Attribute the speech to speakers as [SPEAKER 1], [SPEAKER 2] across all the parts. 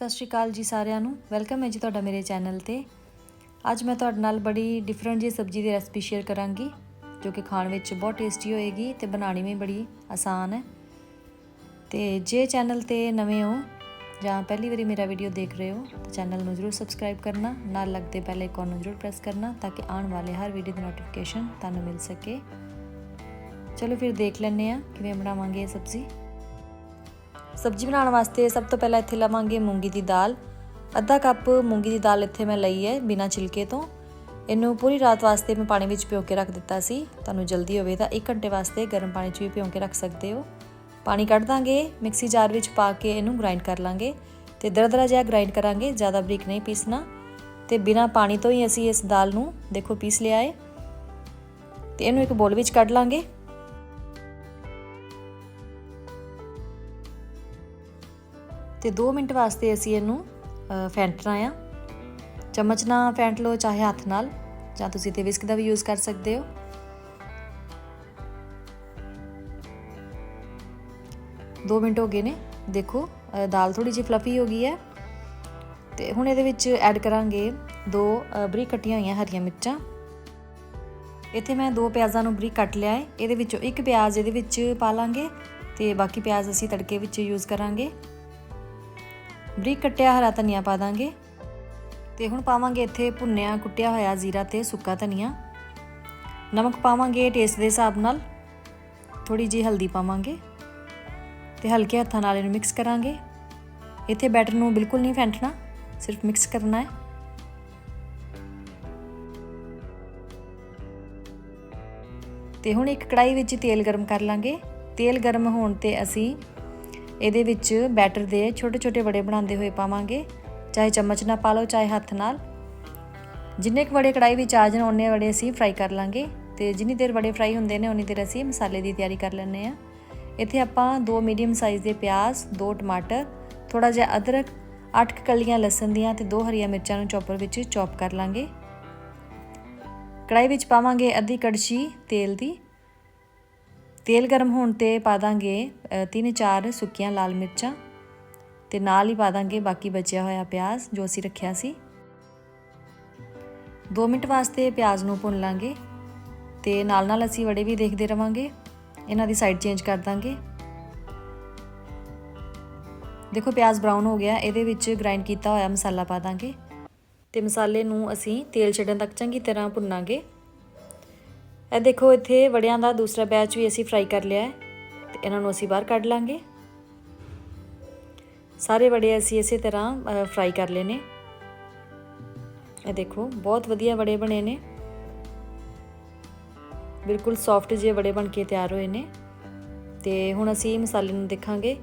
[SPEAKER 1] ਸਤਿ ਸ਼੍ਰੀ ਅਕਾਲ ਜੀ ਸਾਰਿਆਂ ਨੂੰ। ਵੈਲਕਮ ਹੈ ਜੀ ਤੁਹਾਡਾ ਮੇਰੇ ਚੈਨਲ ਤੇ। ਅੱਜ ਮੈਂ ਤੁਹਾਡੇ ਨਾਲ ਬੜੀ ਡਿਫਰੈਂਟ ਜਿਹੀ ਸਬਜ਼ੀ ਦੀ ਰੈਸਪੀ ਸ਼ੇਅਰ ਕਰਾਂਗੀ, ਜੋ ਕਿ ਖਾਣ ਵਿੱਚ ਬਹੁਤ ਟੇਸਟੀ ਹੋਏਗੀ ਤੇ ਬਣਾਉਣੀ ਵੀ ਬੜੀ ਆਸਾਨ ਹੈ। ਤੇ ਜੇ ਚੈਨਲ ਤੇ ਨਵੇਂ ਹੋ ਜਾਂ ਪਹਿਲੀ ਵਾਰੀ ਮੇਰਾ ਵੀਡੀਓ ਦੇਖ ਰਹੇ ਹੋ, ਤਾਂ ਚੈਨਲ ਨੂੰ ਜ਼ਰੂਰ ਸਬਸਕ੍ਰਾਈਬ ਕਰਨਾ, ਨਾਲ ਲੱਗਦੇ ਬੈਲ ਆਈਕਨ ਨੂੰ ਜ਼ਰੂਰ ਪ੍ਰੈਸ ਕਰਨਾ, ਤਾਂ ਕਿ ਆਉਣ ਵਾਲੇ ਹਰ ਵੀਡੀਓ ਦੀ ਨੋਟੀਫਿਕੇਸ਼ਨ ਤੁਹਾਨੂੰ ਮਿਲ ਸਕੇ। ਚਲੋ ਫਿਰ ਦੇਖ ਲੈਂਦੇ ਆ ਕਿਵੇਂ ਬਣਾਵਾਂਗੇ ਇਹ ਸਬਜ਼ੀ। ਸਬਜ਼ੀ ਬਣਾਉਣ ਵਾਸਤੇ ਸਭ ਤੋਂ ਪਹਿਲਾਂ ਇੱਥੇ ਲਵਾਂਗੇ ਮੂੰਗੀ ਦੀ ਦਾਲ। ਅੱਧਾ ਕੱਪ ਮੂੰਗੀ ਦੀ ਦਾਲ ਇੱਥੇ ਮੈਂ ਲਈ ਹੈ ਬਿਨਾਂ ਛਿਲਕੇ ਤੋਂ। ਇਹਨੂੰ ਪੂਰੀ ਰਾਤ ਵਾਸਤੇ ਮੈਂ ਪਾਣੀ ਵਿੱਚ ਭਿਓ ਕੇ ਰੱਖ ਦਿੱਤਾ ਸੀ। ਤੁਹਾਨੂੰ ਜਲਦੀ ਹੋਵੇ ਤਾਂ 1 ਘੰਟੇ ਵਾਸਤੇ ਗਰਮ ਪਾਣੀ 'ਚ ਵੀ ਭਿਓ ਕੇ ਰੱਖ ਸਕਦੇ ਹੋ। ਪਾਣੀ ਕੱਢ ਦਾਂਗੇ, ਮਿਕਸੀ ਜਾਰ ਵਿੱਚ ਪਾ ਕੇ ਇਹਨੂੰ ਗ੍ਰਾਈਂਡ ਕਰ ਲਾਂਗੇ ਤੇ ਦਰਦਰਾ ਜਿਹਾ ਗ੍ਰਾਈਂਡ ਕਰਾਂਗੇ, ਜ਼ਿਆਦਾ ਬਰੀਕ ਨਹੀਂ ਪੀਸਣਾ। ਤੇ ਬਿਨਾਂ ਪਾਣੀ ਤੋਂ ਹੀ ਅਸੀਂ ਇਸ ਦਾਲ ਨੂੰ ਦੇਖੋ ਪੀਸ ਲਿਆ ਹੈ। ਤੇ ਇਹਨੂੰ ਇੱਕ ਬੋਲ ਵਿੱਚ ਕੱਢ ਲਾਂਗੇ। ਤੇ 2 ਮਿੰਟ ਵਾਸਤੇ ਅਸੀਂ ਇਹਨੂੰ ਫੈਂਟਣਾ ਆ ਚਮਚ ਨਾਲ ਫੈਂਟ ਲਓ ਚਾਹੇ ਹੱਥ ਨਾਲ, ਜਾਂ ਤੁਸੀਂ ਤੇ ਵਿਸਕ ਦਾ ਵੀ ਯੂਜ਼ ਕਰ ਸਕਦੇ ਹੋ। ਦੋ ਮਿੰਟ ਹੋ ਗਏ ਨੇ, ਦੇਖੋ ਦਾਲ ਥੋੜੀ ਜਿਹੀ ਫਲਫੀ ਹੋ ਗਈ ਹੈ। ਤੇ ਹੁਣ ਇਹਦੇ ਵਿੱਚ ਐਡ ਕਰਾਂਗੇ ਦੋ ਬਰੀਕ ਕੱਟੀਆਂ ਹੋਈਆਂ ਹਰੀਆਂ ਮਿਰਚਾਂ। ਇੱਥੇ ਮੈਂ ਦੋ ਪਿਆਜ਼ਾਂ ਨੂੰ ਬਰੀਕ ਕੱਟ ਲਿਆ ਹੈ। ਇਹਦੇ ਵਿੱਚੋਂ ਇੱਕ ਪਿਆਜ਼ ਇਹਦੇ ਵਿੱਚ ਪਾ ਲਾਂਗੇ ਤੇ ਬਾਕੀ ਪਿਆਜ਼ ਅਸੀਂ ਤੜਕੇ ਵਿੱਚ ਯੂਜ਼ ਕਰਾਂਗੇ। ਬਰੀਕ ਕੱਟਿਆ ਹਰਾ ਧਨੀਆ ਪਾ ਦਾਂਗੇ। ਤੇ ਹੁਣ ਪਾਵਾਂਗੇ ਇੱਥੇ ਭੁੰਨਿਆ ਕੁੱਟਿਆ ਹੋਇਆ ਜ਼ੀਰਾ ਤੇ ਸੁੱਕਾ ਧਨੀਆ। ਨਮਕ ਪਾਵਾਂਗੇ ਟੇਸਟ ਦੇ ਹਿਸਾਬ ਨਾਲ। ਥੋੜੀ ਜੀ ਹਲਦੀ ਪਾਵਾਂਗੇ। ਤੇ ਹਲਕੇ ਹੱਥਾਂ ਨਾਲ ਇਹਨੂੰ ਮਿਕਸ ਕਰਾਂਗੇ। ਇੱਥੇ ਬੈਟਰ ਨੂੰ ਬਿਲਕੁਲ ਨਹੀਂ ਫੈਂਟਣਾ, ਸਿਰਫ ਮਿਕਸ ਕਰਨਾ ਹੈ। ਤੇ ਹੁਣ ਇੱਕ ਕੜਾਈ ਵਿੱਚ ਤੇਲ ਗਰਮ ਕਰ ਲਾਂਗੇ। ਤੇਲ ਗਰਮ ਹੋਣ ਤੇ ਅਸੀਂ ਇਹਦੇ ਵਿੱਚ ਬੈਟਰ ਦੇ ਛੋਟੇ ਛੋਟੇ ਵੜੇ ਬਣਾਉਂਦੇ ਹੋਏ ਪਾਵਾਂਗੇ। ਚਾਹੇ ਚਮਚ ਨਾਲ ਪਾ ਲਓ, ਚਾਹੇ ਹੱਥ ਨਾਲ। ਜਿੰਨੇ ਕੁ ਵੜੇ ਕੜਾਈ ਵਿੱਚ ਆ ਜਾਣ ਉਹਨੇ ਵੜੇ ਅਸੀਂ ਫਰਾਈ ਕਰ ਲਾਂਗੇ। ਤੇ ਜਿੰਨੀ ਦੇਰ ਵੜੇ ਫਰਾਈ ਹੁੰਦੇ ਨੇ ਉਨੀ ਦੇਰ ਅਸੀਂ ਮਸਾਲੇ ਦੀ ਤਿਆਰੀ ਕਰ ਲੈਂਦੇ ਆ ਇੱਥੇ ਆਪਾਂ ਦੋ ਮੀਡੀਅਮ ਸਾਈਜ਼ ਦੇ ਪਿਆਜ਼, ਦੋ ਟਮਾਟਰ ਥੋੜਾ ਜਿਹਾ ਅਦਰਕ 8 ਕਲੀਆਂ ਲਸਣ ਦੀਆਂ ਤੇ ਦੋ ਹਰੀਆਂ ਮਿਰਚਾਂ ਨੂੰ ਚੌਪਰ ਵਿੱਚ ਚੌਪ ਕਰ ਲਾਂਗੇ। ਕੜਾਈ ਵਿੱਚ ਪਾਵਾਂਗੇ ਅੱਧੀ ਕੜਛੀ ਤੇਲ ਦੀ। ਤੇਲ ਗਰਮ ਹੋਣ ਤੇ ਪਾ ਦਾਂਗੇ ਤਿੰਨ ਚਾਰ ਸੁੱਕੀਆਂ ਲਾਲ ਮਿਰਚਾਂ ਤੇ ਨਾਲ ਹੀ ਪਾ ਦਾਂਗੇ ਬਾਕੀ ਬਚਿਆ ਹੋਇਆ ਪਿਆਜ਼ ਜੋ ਅਸੀਂ ਰੱਖਿਆ ਸੀ। 2 ਮਿੰਟ ਵਾਸਤੇ ਪਿਆਜ਼ ਨੂੰ ਭੁੰਨ ਲਾਂਗੇ ਤੇ ਨਾਲ ਨਾਲ ਅਸੀਂ ਵੜੇ ਵੀ ਦੇਖਦੇ ਰਵਾਂਗੇ। ਇਹਨਾਂ ਦੀ ਸਾਈਡ ਚੇਂਜ ਕਰ ਦਾਂਗੇ। ਦੇਖੋ ਪਿਆਜ਼ ਬ੍ਰਾਊਨ ਹੋ ਗਿਆ, ਇਹਦੇ ਵਿੱਚ ਗ੍ਰਾਈਂਡ ਕੀਤਾ ਹੋਇਆ ਮਸਾਲਾ ਪਾ ਦਾਂਗੇ ਤੇ ਮਸਾਲੇ ਨੂੰ ਅਸੀਂ ਤੇਲ ਛੱਡਣ ਤੱਕ ਚੰਗੀ ਤਰ੍ਹਾਂ ਭੁੰਨਾਂਗੇ। ਇਹ ਦੇਖੋ, ਇੱਥੇ ਵੜਿਆਂ ਦਾ ਦੂਸਰਾ ਬੈਚ ਵੀ ਅਸੀਂ ਫਰਾਈ ਕਰ ਲਿਆ ਹੈ ਤੇ ਇਹਨਾਂ ਨੂੰ ਅਸੀਂ ਬਾਹਰ ਕੱਢ ਲਾਂਗੇ। ਸਾਰੇ ਵੜੇ ਅਸੀਂ ਇਸੇ ਤਰ੍ਹਾਂ ਫਰਾਈ ਕਰ ਲਏ ਨੇ। ਇਹ ਦੇਖੋ, ਬਹੁਤ ਵਧੀਆ ਵੜੇ ਬਣੇ ਨੇ। ਬਿਲਕੁਲ ਸੌਫਟ ਜਿਹੇ ਵੜੇ ਬਣ ਕੇ ਤਿਆਰ ਹੋਏ ਨੇ। ਤੇ ਹੁਣ ਅਸੀਂ ਮਸਾਲੇ ਨੂੰ ਦੇਖਾਂਗੇ।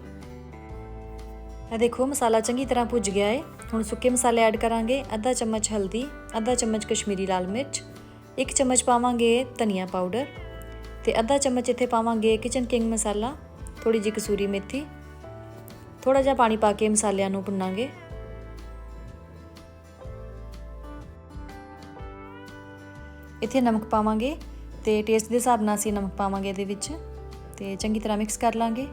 [SPEAKER 1] ਇਹ ਦੇਖੋ, ਮਸਾਲਾ ਚੰਗੀ ਤਰ੍ਹਾਂ ਭੁੱਜ ਗਿਆ ਹੈ ਹੁਣ ਸੁੱਕੇ ਮਸਾਲੇ ਐਡ ਕਰਾਂਗੇ। ਅੱਧਾ ਚਮਚ ਹਲਦੀ, ਅੱਧਾ ਚਮਚ ਕਸ਼ਮੀਰੀ ਲਾਲ ਮਿਰਚ। ਇੱਕ ਚਮਚ ਪਾਵਾਂਗੇ ਧਨੀਆ ਪਾਊਡਰ ਤੇ ਅੱਧਾ ਚਮਚ ਇੱਥੇ ਪਾਵਾਂਗੇ ਕਿਚਨ ਕਿੰਗ ਮਸਾਲਾ ਥੋੜੀ ਜਿਹੀ ਕਸੂਰੀ ਮੇਥੀ। ਥੋੜਾ ਜਿਹਾ ਪਾਣੀ ਪਾ ਕੇ ਮਸਾਲਿਆਂ ਨੂੰ ਭੁੰਨਾਂਗੇ। ਇੱਥੇ ਨਮਕ ਪਾਵਾਂਗੇ ਤੇ ਟੇਸਟ ਦੇ ਹਿਸਾਬ ਨਾਲ ਅਸੀਂ ਨਮਕ ਪਾਵਾਂਗੇ ਇਹਦੇ ਵਿੱਚ ਤੇ ਚੰਗੀ ਤਰ੍ਹਾਂ ਮਿਕਸ ਕਰ ਲਾਂਗੇ।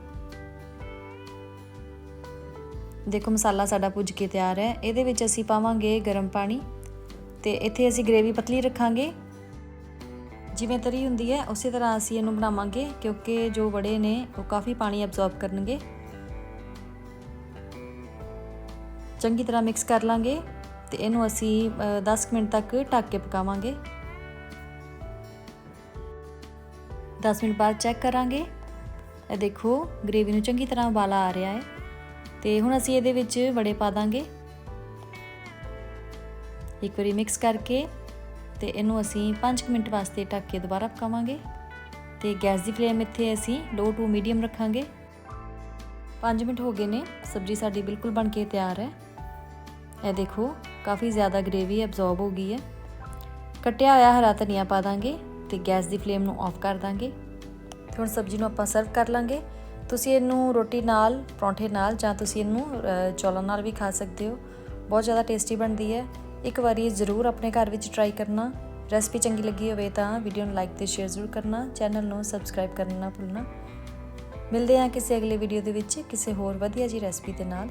[SPEAKER 1] ਦੇਖੋ ਮਸਾਲਾ ਸਾਡਾ ਭੁੱਜ ਕੇ ਤਿਆਰ ਹੈ। ਇਹਦੇ ਵਿੱਚ ਅਸੀਂ ਪਾਵਾਂਗੇ ਗਰਮ ਪਾਣੀ ਤੇ ਇੱਥੇ ਅਸੀਂ ਗ੍ਰੇਵੀ ਪਤਲੀ ਰੱਖਾਂਗੇ। ਜਿਵੇਂ ਤਰੀ ਹੁੰਦੀ ਹੈ, ਉਸੇ ਤਰ੍ਹਾਂ ਅਸੀਂ ਇਹਨੂੰ ਬਣਾਵਾਂਗੇ ਕਿਉਂਕਿ ਜੋ ਵੜੇ ਨੇ, ਉਹ ਕਾਫੀ ਪਾਣੀ ਅਬਜ਼ੌਰਬ ਕਰਨਗੇ। ਚੰਗੀ ਤਰ੍ਹਾਂ ਮਿਕਸ ਕਰ ਲਾਂਗੇ ਤੇ ਇਹਨੂੰ ਅਸੀਂ 10 ਮਿੰਟ ਤੱਕ ਢੱਕ ਕੇ ਪਕਾਵਾਂਗੇ। 10 ਮਿੰਟ ਬਾਅਦ ਚੈੱਕ ਕਰਾਂਗੇ। ਇਹ ਦੇਖੋ ਗ੍ਰੇਵੀ ਨੂੰ ਚੰਗੀ ਤਰ੍ਹਾਂ ਉਬਾਲਾ ਆ ਰਿਹਾ ਹੈ ਤੇ ਹੁਣ ਅਸੀਂ ਇਹਦੇ ਵਿੱਚ ਵੜੇ ਪਾ ਦਾਂਗੇ। ਇੱਕ ਵਾਰੀ ਮਿਕਸ ਕਰਕੇ ਤੇ ਇਹਨੂੰ ਅਸੀਂ 5 ਮਿੰਟ ਵਾਸਤੇ ਢੱਕ ਕੇ ਦੁਬਾਰਾ ਪਕਾਵਾਂਗੇ। ਤੇ ਗੈਸ ਦੀ ਫਲੇਮ ਇੱਥੇ ਅਸੀਂ ਲੋ ਟੂ ਮੀਡੀਅਮ ਰੱਖਾਂਗੇ। 5 ਮਿੰਟ ਹੋ ਗਏ ਨੇ, ਸਬਜ਼ੀ ਸਾਡੀ ਬਿਲਕੁਲ ਬਣ ਕੇ ਤਿਆਰ ਹੈ। ਇਹ ਦੇਖੋ, ਕਾਫੀ ਜ਼ਿਆਦਾ ਗ੍ਰੇਵੀ ਅਬਜ਼ੌਰਬ ਹੋ ਗਈ ਹੈ। ਕੱਟਿਆ ਹੋਇਆ ਹਰਾ ਧਨੀਆ ਪਾ ਦਾਂਗੇ ਤੇ ਗੈਸ ਦੀ ਫਲੇਮ ਨੂੰ ਆਫ ਕਰ ਦਾਂਗੇ। ਤੇ ਹੁਣ ਸਬਜ਼ੀ ਨੂੰ ਆਪਾਂ ਸਰਵ ਕਰ ਲਾਂਗੇ। ਤੁਸੀਂ ਇਹਨੂੰ ਰੋਟੀ ਨਾਲ, ਪਰੌਂਠੇ ਨਾਲ ਜਾਂ ਤੁਸੀਂ ਇਹਨੂੰ ਚੌਲਾਂ ਨਾਲ ਵੀ ਖਾ ਸਕਦੇ ਹੋ। ਬਹੁਤ ਜ਼ਿਆਦਾ ਟੇਸਟੀ ਬਣਦੀ ਹੈ। ਇੱਕ ਵਾਰੀ ਜ਼ਰੂਰ ਆਪਣੇ ਘਰ ਵਿੱਚ ਟਰਾਈ ਕਰਨਾ। ਰੈਸਪੀ ਚੰਗੀ ਲੱਗੀ ਹੋਵੇ ਤਾਂ ਵੀਡੀਓ ਨੂੰ ਲਾਈਕ ਤੇ ਸ਼ੇਅਰ ਜ਼ਰੂਰ ਕਰਨਾ। ਚੈਨਲ ਨੂੰ ਸਬਸਕ੍ਰਾਈਬ ਕਰਨਾ ਨਾ ਭੁੱਲਣਾ। ਮਿਲਦੇ ਹਾਂ ਕਿਸੇ ਅਗਲੇ ਵੀਡੀਓ ਦੇ ਵਿੱਚ ਕਿਸੇ ਹੋਰ ਵਧੀਆ ਜੀ ਰੈਸਪੀ ਦੇ ਨਾਲ।